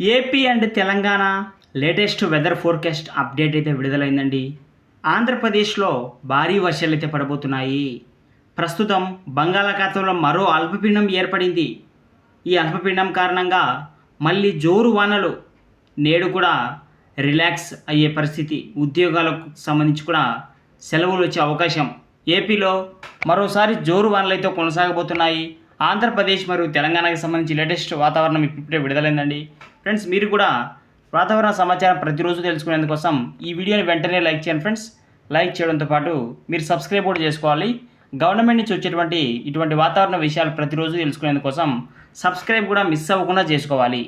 AP and Telangana latest weather forecast update అయితే విడుదలైందండి. ఆంధ్రప్రదేశ్లో భారీ వర్షాలు అయితే పడబోతున్నాయి. ప్రస్తుతం బంగాళాఖాతంలో మరో అల్పపీండం ఏర్పడింది. ఈ అల్పపీండం కారణంగా మళ్ళీ జోరు వానలు నేడు కూడా రిలాక్స్ అయ్యే పరిస్థితి ఉద్యోగాలకు సంబంధించి కూడా సెలవులు వచ్చే అవకాశం. ఏపీలో మరోసారి జోరు వానలైతే కొనసాగబోతున్నాయి. ఆంధ్రప్రదేశ్ మరియు తెలంగాణకు సంబంధించి లేటెస్ట్ వాతావరణం ఇప్పుడే విడుదలైందండి. ఫ్రెండ్స్ మీరు కూడా వాతావరణ సమాచారం ప్రతిరోజు తెలుసుకునేందుకోసం ఈ వీడియోని వెంటనే లైక్ చేయండి ఫ్రెండ్స్. లైక్ చేయడంతో పాటు మీరు సబ్స్క్రైబ్ కూడా చేసుకోవాలి. గవర్నమెంట్ నుంచి వచ్చేటువంటి ఇటువంటి వాతావరణ విషయాలు ప్రతిరోజు తెలుసుకునేందుకోసం సబ్స్క్రైబ్ కూడా మిస్ అవ్వకుండా చేసుకోవాలి.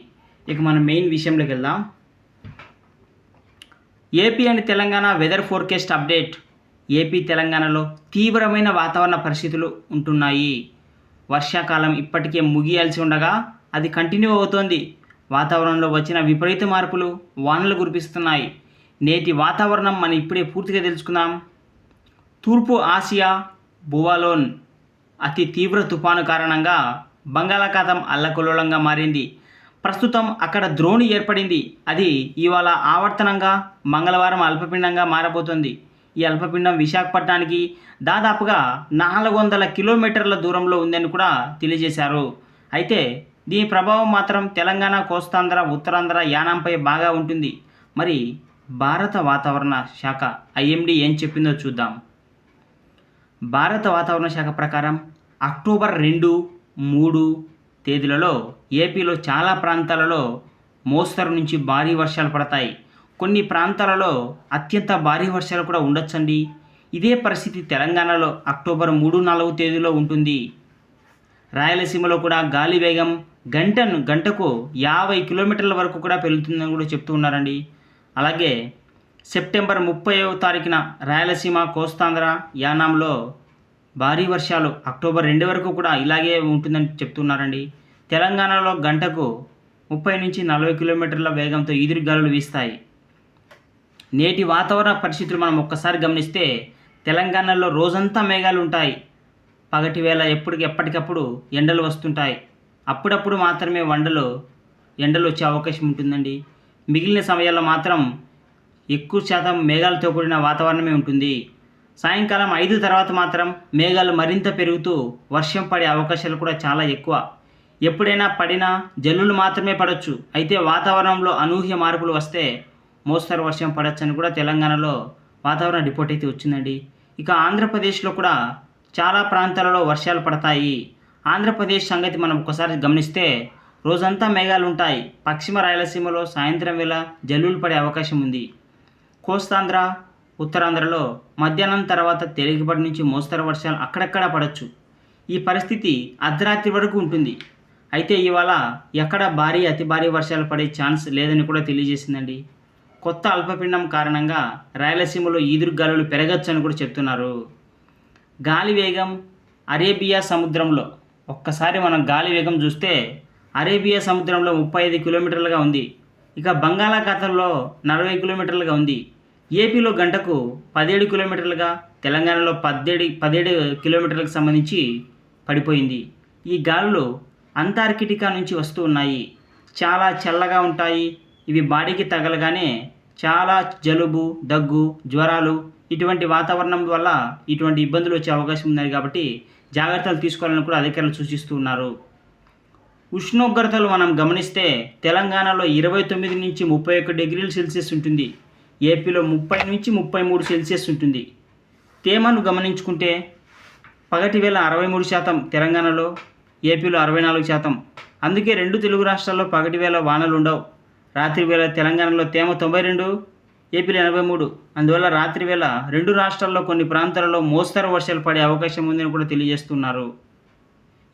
ఇక మనం మెయిన్ విషయంలోకి వెళ్దాం. AP and Telangana weather forecast update. AP తెలంగాణలో తీవ్రమైన వాతావరణ పరిస్థితులు ఉంటున్నాయి. వర్షాకాలం ఇప్పటికే ముగియాల్సి ఉండగా అది కంటిన్యూ అవుతోంది. వాతావరణంలో వచ్చిన విపరీత మార్పులు వానలు కురిపిస్తున్నాయి. నేటి వాతావరణం మనం ఇప్పుడే పూర్తిగా తెలుసుకుందాం. తూర్పు ఆసియా బువాలోన్ అతి తీవ్ర తుఫాను కారణంగా బంగాళాఖాతం అల్లకల్లోలంగా మారింది. ప్రస్తుతం అక్కడ ద్రోణి ఏర్పడింది. అది ఇవాళ ఆవర్తనంగా మంగళవారం అల్పపిండంగా మారబోతోంది. ఈ అల్పపిండం విశాఖపట్నానికి దాదాపుగా నాలుగు వందల కిలోమీటర్ల దూరంలో ఉందని కూడా తెలియజేశారు. అయితే దీని ప్రభావం మాత్రం తెలంగాణ కోస్తాంధ్ర ఉత్తరాంధ్ర యానాంపై బాగా ఉంటుంది. మరి భారత వాతావరణ శాఖ ఐఎండి ఏం చెప్పిందో చూద్దాం. భారత వాతావరణ శాఖ ప్రకారం అక్టోబర్ రెండు మూడు తేదీలలో ఏపీలో చాలా ప్రాంతాలలో మోస్తరు నుంచి భారీ వర్షాలు పడతాయి. కొన్ని ప్రాంతాలలో అత్యంత భారీ వర్షాలు కూడా ఉండొచ్చండి. ఇదే పరిస్థితి తెలంగాణలో అక్టోబర్ మూడు నాలుగు తేదీలో ఉంటుంది. రాయలసీమలో కూడా గాలి వేగం గంటను గంటకు యాభై కిలోమీటర్ల వరకు కూడా పెరుగుతుందని కూడా చెప్తూ ఉన్నారండి. అలాగే సెప్టెంబర్ ముప్పైవ తారీఖున రాయలసీమ కోస్తాంధ్ర యానాంలో భారీ వర్షాలు అక్టోబర్ రెండు వరకు కూడా ఇలాగే ఉంటుందని చెప్తున్నారండి తెలంగాణలో గంటకు ముప్పై నుంచి నలభై కిలోమీటర్ల వేగంతో ఈదురు గాలులు వీస్తాయి. నేటి వాతావరణ పరిస్థితులు మనం ఒక్కసారి గమనిస్తే తెలంగాణలో రోజంతా మేఘాలు ఉంటాయి. పగటి వేళ ఎప్పటికి ఎప్పటికప్పుడు ఎండలు వస్తుంటాయి. అప్పుడప్పుడు మాత్రమే వండలు ఎండలు వచ్చే అవకాశం ఉంటుందండి. మిగిలిన సమయాల్లో మాత్రం ఎక్కువ శాతం మేఘాలతో కూడిన వాతావరణమే ఉంటుంది. సాయంకాలం ఐదు తర్వాత మాత్రం మేఘాలు మరింత పెరుగుతూ వర్షం పడే అవకాశాలు కూడా చాలా ఎక్కువ. ఎప్పుడైనా పడినా జల్లులు మాత్రమే పడవచ్చు అయితే వాతావరణంలో అనూహ్య మార్పులు వస్తే మోస్తరు వర్షం పడచ్చని కూడా తెలంగాణలో వాతావరణ రిపోర్ట్ అయితే వచ్చిందండి. ఇక ఆంధ్రప్రదేశ్లో కూడా చాలా ప్రాంతాలలో వర్షాలు పడతాయి. ఆంధ్రప్రదేశ్ సంగతి మనం ఒకసారి గమనిస్తే రోజంతా మేఘాలు ఉంటాయి. పశ్చిమ రాయలసీమలో సాయంత్రం వేళ జల్లులు పడే అవకాశం ఉంది. కోస్తాంధ్ర ఉత్తరాంధ్రలో మధ్యాహ్నం తర్వాత తేలికపాటి నుంచి మోస్తరు వర్షాలు అక్కడక్కడ పడవచ్చు ఈ పరిస్థితి అర్ధరాత్రి వరకు ఉంటుంది. అయితే ఇవాళ ఎక్కడ భారీ అతి భారీ వర్షాలు పడే ఛాన్స్ లేదని కూడా తెలియజేసిందండి. కొత్త అల్పపీండం కారణంగా రాయలసీమలో ఈదురు గాలులు పెరగచ్చని కూడా చెప్తున్నారు. గాలి వేగం అరేబియా సముద్రంలో ఒక్కసారి మనం గాలి వేగం చూస్తే అరేబియా సముద్రంలో ముప్పై ఐదు కిలోమీటర్లుగా ఉంది. ఇక బంగాళాఖాతంలో నలభై కిలోమీటర్లుగా ఉంది. ఏపీలో గంటకు పదిహేడు కిలోమీటర్లుగా తెలంగాణలో పదిహేడు పదిహేడు కిలోమీటర్లకు సంబంధించి పడిపోయింది. ఈ గాలులు అంటార్కిటికా నుంచి వస్తూ ఉన్నాయి. చాలా చల్లగా ఉంటాయి. ఇవి బాడీకి తగలగానే చాలా జలుబు దగ్గు జ్వరాలు ఇటువంటి వాతావరణం వల్ల ఇటువంటి ఇబ్బందులు వచ్చే అవకాశం ఉన్నాయి కాబట్టి జాగ్రత్తలు తీసుకోవాలని కూడా అధికారులు సూచిస్తూ ఉన్నారు. ఉష్ణోగ్రతలు మనం గమనిస్తే తెలంగాణలో ఇరవై తొమ్మిది నుంచి ముప్పై ఒక్క డిగ్రీల సెల్సియస్ ఉంటుంది. ఏపీలో ముప్పై నుంచి ముప్పై మూడు సెల్సియస్ ఉంటుంది. తేమను గమనించుకుంటే పగటి వేళ అరవై మూడు శాతం తెలంగాణలో ఏపీలో అరవై నాలుగు శాతం. అందుకే రెండు తెలుగు రాష్ట్రాల్లో పగటి వేళ వానలు ఉండవు. రాత్రి వేళ తెలంగాణలో తేమ తొంభై రెండు ఏప్రిల్ ఎనభై మూడు. అందువల్ల రాత్రి వేళ రెండు రాష్ట్రాల్లో కొన్ని ప్రాంతాలలో మోస్తరు వర్షాలు పడే అవకాశం ఉందని కూడా తెలియజేస్తున్నారు.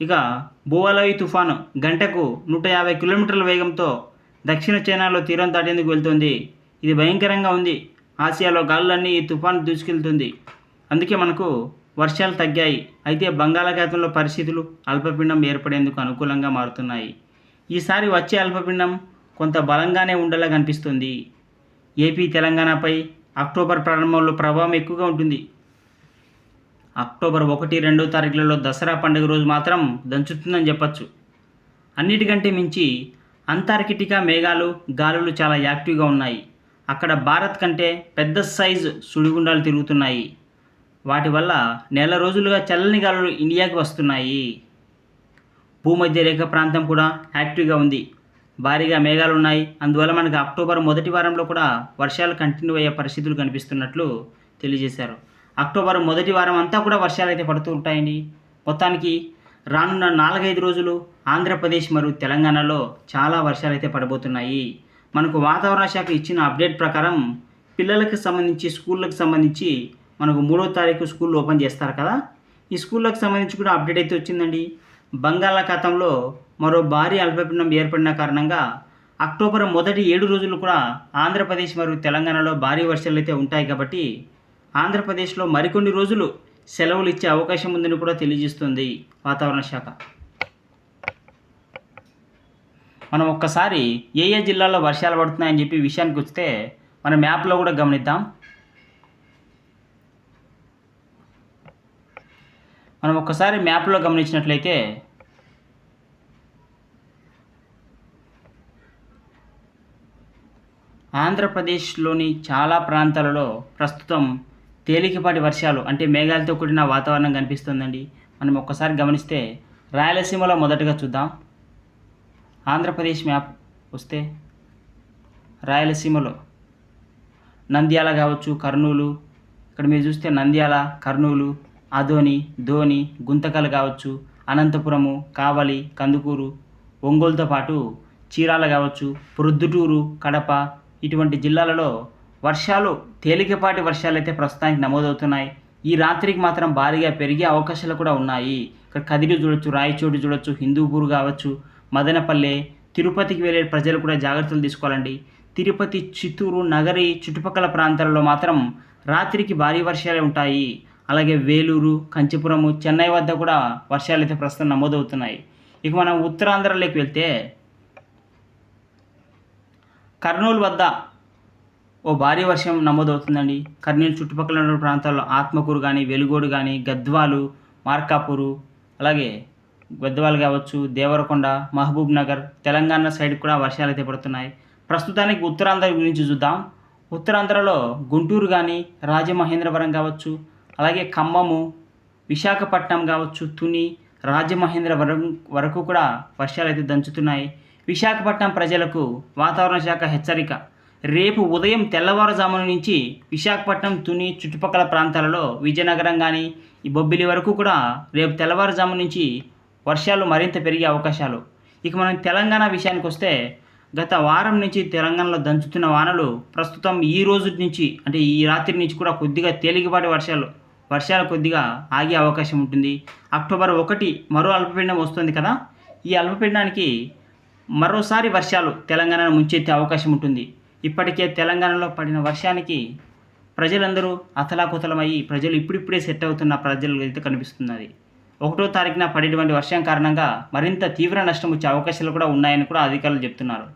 ఇక భూవలవి తుఫాను గంటకు నూట యాభై కిలోమీటర్ల వేగంతో దక్షిణ చైనాలో తీరం దాటేందుకు వెళ్తుంది. ఇది భయంకరంగా ఉంది. ఆసియాలో గాలులన్నీ ఈ తుఫాను దూసుకెళ్తుంది. అందుకే మనకు వర్షాలు తగ్గాయి. అయితే బంగాళాఖాతంలో పరిస్థితులు అల్పపిండం ఏర్పడేందుకు అనుకూలంగా మారుతున్నాయి. ఈసారి వచ్చే అల్పపిండం కొంత బలంగానే ఉండేలా కనిపిస్తుంది. ఏపీ తెలంగాణపై అక్టోబర్ ప్రారంభంలో ప్రభావం ఎక్కువగా ఉంటుంది. అక్టోబర్ ఒకటి రెండో తారీఖులలో దసరా పండుగ రోజు మాత్రం దంచుతుందని చెప్పచ్చు. అన్నిటికంటే మించి అంటార్కిటికా మేఘాలు గాలులు చాలా యాక్టివ్గా ఉన్నాయి. అక్కడ భారత్ కంటే పెద్ద సైజు సుడిగుండాలు తిరుగుతున్నాయి. వాటి వల్ల నెల రోజులుగా చల్లని గాలులు ఇండియాకి వస్తున్నాయి. భూమధ్య రేఖ ప్రాంతం కూడా యాక్టివ్గా ఉంది. భారీగా మేఘాలు ఉన్నాయి అందువల్ల మనకు అక్టోబర్ మొదటి వారంలో కూడా వర్షాలు కంటిన్యూ అయ్యే పరిస్థితులు కనిపిస్తున్నట్లు తెలియజేశారు. అక్టోబర్ మొదటి వారం అంతా కూడా వర్షాలు అయితే పడుతూ ఉంటాయండి. మొత్తానికి రానున్న నాలుగైదు రోజులు ఆంధ్రప్రదేశ్ మరియు తెలంగాణలో చాలా వర్షాలు అయితే పడబోతున్నాయి. మనకు వాతావరణ శాఖ ఇచ్చిన అప్డేట్ ప్రకారం పిల్లలకు సంబంధించి స్కూళ్ళకు సంబంధించి మనకు మూడో తారీఖు స్కూల్ ఓపెన్ చేస్తారు కదా. ఈ స్కూళ్ళకు సంబంధించి కూడా అప్డేట్ అయితే వచ్చిందండి. బంగాళాఖాతంలో మరో భారీ అల్పపీడనం ఏర్పడిన కారణంగా అక్టోబర్ మొదటి ఏడు రోజులు కూడా ఆంధ్రప్రదేశ్ మరియు తెలంగాణలో భారీ వర్షాలు అయితే ఉంటాయి కాబట్టి ఆంధ్రప్రదేశ్లో మరికొన్ని రోజులు సెలవులు ఇచ్చే అవకాశం ఉందని కూడా తెలియజేస్తుంది వాతావరణ శాఖ. మనం ఒక్కసారి ఏ ఏ జిల్లాల్లో వర్షాలు పడుతున్నాయని చెప్పి విషయానికి వస్తే మన మ్యాప్లో కూడా గమనిద్దాం. మనం ఒక్కసారి మ్యాప్లో గమనించినట్లయితే ఆంధ్రప్రదేశ్లోని చాలా ప్రాంతాలలో ప్రస్తుతం తేలికపాటి వర్షాలు అంటే మేఘాలతో కూడిన వాతావరణం కనిపిస్తుందండి. మనం ఒక్కసారి గమనిస్తే రాయలసీమలో మొదటగా చూద్దాం. ఆంధ్రప్రదేశ్ మ్యాప్ వస్తే రాయలసీమలో నంద్యాల కావచ్చు కర్నూలు. ఇక్కడ మీరు చూస్తే నంద్యాల కర్నూలు అదోని ధోని గుంతకల్ కావచ్చు అనంతపురము కావలి కందుకూరు ఒంగోలుతో పాటు చీరాల కావచ్చు ప్రొద్దుటూరు కడప ఇటువంటి జిల్లాలలో వర్షాలు తేలికపాటి వర్షాలు అయితే ప్రస్తుతానికి నమోదవుతున్నాయి. ఈ రాత్రికి మాత్రం భారీగా పెరిగే అవకాశాలు కూడా ఉన్నాయి. ఇక్కడ కదిరి చూడొచ్చు రాయచోటు చూడొచ్చు హిందూపూర్ కావచ్చు మదనపల్లె తిరుపతికి వెళ్ళే ప్రజలు కూడా జాగ్రత్తలు తీసుకోవాలండి. తిరుపతి చిత్తూరు నగరి చుట్టుపక్కల ప్రాంతాలలో మాత్రం రాత్రికి భారీ వర్షాలు ఉంటాయి. అలాగే వేలూరు కంచిపురము చెన్నై వద్ద కూడా వర్షాలు అయితే ప్రస్తుతం నమోదవుతున్నాయి. ఇక మనం ఉత్తరాంధ్రలోకి వెళ్తే కర్నూలు వద్ద ఓ భారీ వర్షం నమోదవుతుందండి. కర్నూలు చుట్టుపక్కల ఉన్న ప్రాంతాల్లో ఆత్మకూరు కానీ వెలుగోడు కానీ గద్వాలు మార్కాపూరు అలాగే గద్వాలు కావచ్చు దేవరకొండ మహబూబ్ నగర్ తెలంగాణ సైడ్ కూడా వర్షాలు అయితే పడుతున్నాయి. ప్రస్తుతానికి ఉత్తరాంధ్ర గురించి చూద్దాం. ఉత్తరాంధ్రలో గుంటూరు కానీ రాజమహేంద్రవరం కావచ్చు అలాగే ఖమ్మము విశాఖపట్నం కావచ్చు తుని రాజమహేంద్రవరం వరకు కూడా వర్షాలు అయితే దంచుతున్నాయి. విశాఖపట్నం ప్రజలకు వాతావరణ శాఖ హెచ్చరిక. రేపు ఉదయం తెల్లవారుజామున నుంచి విశాఖపట్నం తుని చుట్టుపక్కల ప్రాంతాలలో విజయనగరం కానీ ఈ బొబ్బిలి వరకు కూడా రేపు తెల్లవారుజాము నుంచి వర్షాలు మరింత పెరిగే అవకాశాలు. ఇక మనం తెలంగాణ విషయానికి వస్తే గత వారం నుంచి తెలంగాణలో దంచుతున్న వానలు ప్రస్తుతం ఈ రోజు నుంచి అంటే ఈ రాత్రి నుంచి కూడా కొద్దిగా తేలికపాటి వర్షాలు వర్షాలు కొద్దిగా ఆగే అవకాశం ఉంటుంది. అక్టోబర్ ఒకటి మరో అల్పపీడనం వస్తుంది కదా? ఈ అల్పపీడనానికి మరోసారి వర్షాలు తెలంగాణను ముంచెత్తే అవకాశం ఉంటుంది. ఇప్పటికే తెలంగాణలో పడిన వర్షానికి ప్రజలందరూ అతలాకుతలమయ్యి ప్రజలు ఇప్పుడిప్పుడే సెట్ అవుతున్న ప్రజలు అయితే కనిపిస్తున్నది. ఒకటో తారీఖున పడేటువంటి వర్షం కారణంగా మరింత తీవ్ర నష్టం వచ్చే అవకాశాలు కూడా ఉన్నాయని కూడా అధికారులు చెప్తున్నారు.